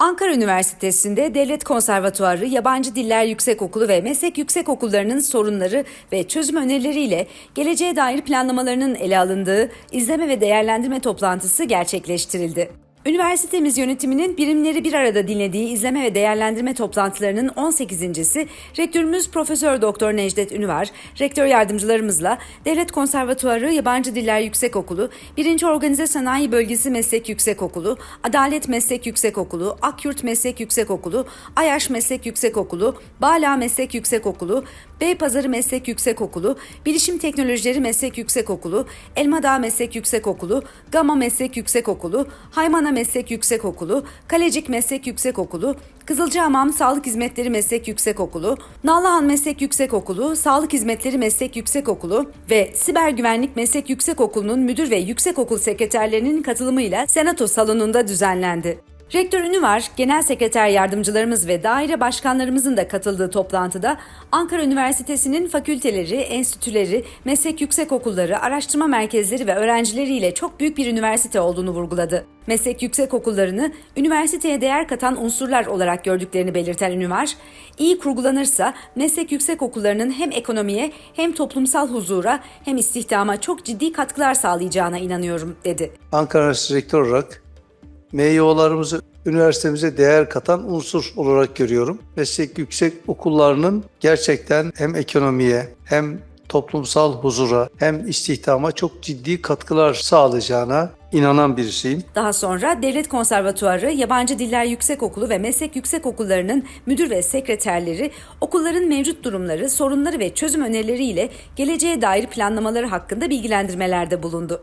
Ankara Üniversitesi'nde Devlet Konservatuarı, Yabancı Diller Yüksekokulu ve Meslek Yüksekokullarının sorunları ve çözüm önerileriyle geleceğe dair planlamalarının ele alındığı izleme ve değerlendirme toplantısı gerçekleştirildi. Üniversitemiz yönetiminin birimleri bir arada dinlediği izleme ve değerlendirme toplantılarının 18.si Rektörümüz Profesör Doktor Necdet Ünüvar, rektör yardımcılarımızla Devlet Konservatuarı Yabancı Diller Yüksekokulu, 1. Organize Sanayi Bölgesi Meslek Yüksekokulu, Adalet Meslek Yüksekokulu, Akyurt Meslek Yüksekokulu, Ayaş Meslek Yüksekokulu, Bala Meslek Yüksekokulu, Beypazarı Meslek Yüksekokulu, Bilişim Teknolojileri Meslek Yüksekokulu, Elmadağ Meslek Yüksekokulu, Gama Meslek Yüksekokulu, Haymana Meslek Yüksekokulu, Kalecik Meslek Yüksekokulu, Kızılcahamam Sağlık Hizmetleri Meslek Yüksekokulu, Nallıhan Meslek Yüksekokulu, Sağlık Hizmetleri Meslek Yüksekokulu ve Siber Güvenlik Meslek Yüksekokulu'nun müdür ve yüksekokul sekreterlerinin katılımıyla Senato salonunda düzenlendi. Rektör Ünüvar, Genel Sekreter Yardımcılarımız ve daire başkanlarımızın da katıldığı toplantıda Ankara Üniversitesi'nin fakülteleri, enstitüleri, meslek yüksekokulları, araştırma merkezleri ve öğrencileriyle çok büyük bir üniversite olduğunu vurguladı. Meslek yüksekokullarını üniversiteye değer katan unsurlar olarak gördüklerini belirten Ünüvar, iyi kurgulanırsa meslek yüksekokullarının hem ekonomiye hem toplumsal huzura hem istihdama çok ciddi katkılar sağlayacağına inanıyorum dedi. Ankara Üniversitesi Rektör olarak MYO'larımızı üniversitemize değer katan unsur olarak görüyorum. Meslek yüksek okullarının gerçekten hem ekonomiye hem toplumsal huzura hem istihdama çok ciddi katkılar sağlayacağına inanan birisiyim. Daha sonra Devlet Konservatuarı, Yabancı Diller Yüksekokulu ve Meslek Yüksekokullarının müdür ve sekreterleri okulların mevcut durumları, sorunları ve çözüm önerileriyle geleceğe dair planlamaları hakkında bilgilendirmelerde bulundu.